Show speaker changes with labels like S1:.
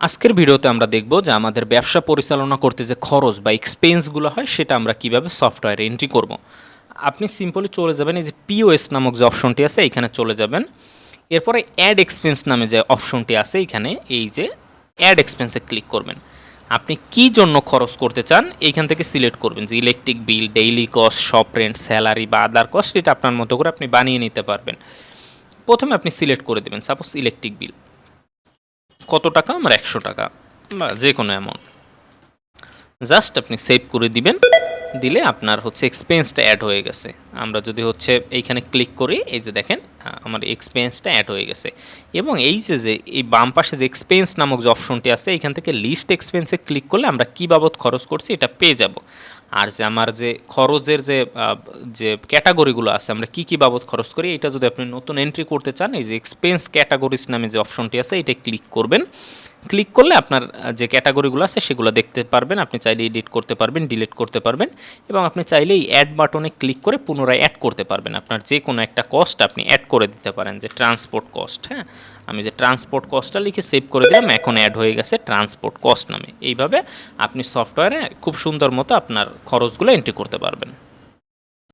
S1: আজকের ভিডিওতে আমরা দেখব যে আমাদের ব্যবসা পরিচালনা করতে যে খরচ বা এক্সপেন্সগুলো হয়, সেটা আমরা কীভাবে সফটওয়্যারে এন্ট্রি করব। আপনি সিম্পলি চলে যাবেন, এই যে পিওএস নামক যে অপশনটি আছে এখানে চলে যাবেন। এরপরে অ্যাড এক্সপেন্স নামে যে অপশনটি আছে এখানে এই যে অ্যাড এক্সপেন্সে ক্লিক করবেন। আপনি কি জন্য খরচ করতে চান, এইখান থেকে সিলেক্ট করবেন যে electric bill daily cost shop rent salary বা আদার কস্ট এটা আপনার মতো করে আপনি বানিয়ে নিতে পারবেন। প্রথমে আপনি সিলেক্ট করে দেবেন সাপোজ ইলেকট্রিক বিল কত টাকা? আমার একশো টাকা বা যে কোনো অ্যামাউন্ট জাস্ট আপনি সেভ করে দিবেন, দিলে আপনার হচ্ছে এক্সপেন্সটা অ্যাড হয়ে গেছে। আমরা যদি হচ্ছে এইখানে ক্লিক করি, এই যে দেখেন আমার এক্সপেন্সটা অ্যাড হয়ে গেছে। এবং এই যে যে, এই বাম পাশে যে এক্সপেন্স নামক যে অপশনটি আছে, এইখান থেকে লিস্ট এক্সপেন্সে ক্লিক করলে আমরা কী বাবদ খরচ করছি, এটা পেয়ে যাব। আর যে আমার যে খরচের যে যে ক্যাটাগরিগুলো আছে, আমরা কি কি বাবদ খরচ করি, এটা যদি আপনি নতুন এন্ট্রি করতে চান, এই যে এক্সপেন্স ক্যাটাগরিজ নামে যে অপশনটি আছে, এটা ক্লিক করবেন। ক্লিক করলে আপনার যে ক্যাটাগরিগুলো আছে সেগুলো দেখতে পারবেন। আপনি চাইলে এডিট করতে পারবেন ডিলিট করতে পারবেন এবং আপনি চাইলে এই অ্যাড বাটনে ক্লিক করে পুনরায় অ্যাড করতে পারবেন। আপনার যে কোনো একটা কস্ট আপনি অ্যাড করে দিতে পারেন, যে ট্রান্সপোর্ট কস্ট হ্যাঁ? আমি যে ট্রান্সপোর্ট কস্টটা লিখে সেভ করে দিলাম, এখন অ্যাড হয়ে গেছে ট্রান্সপোর্ট কস্ট নামে। এইভাবে আপনি সফটওয়্যারে খুব সুন্দর মতো আপনার খরচগুলো এন্ট্রি করতে পারবেন।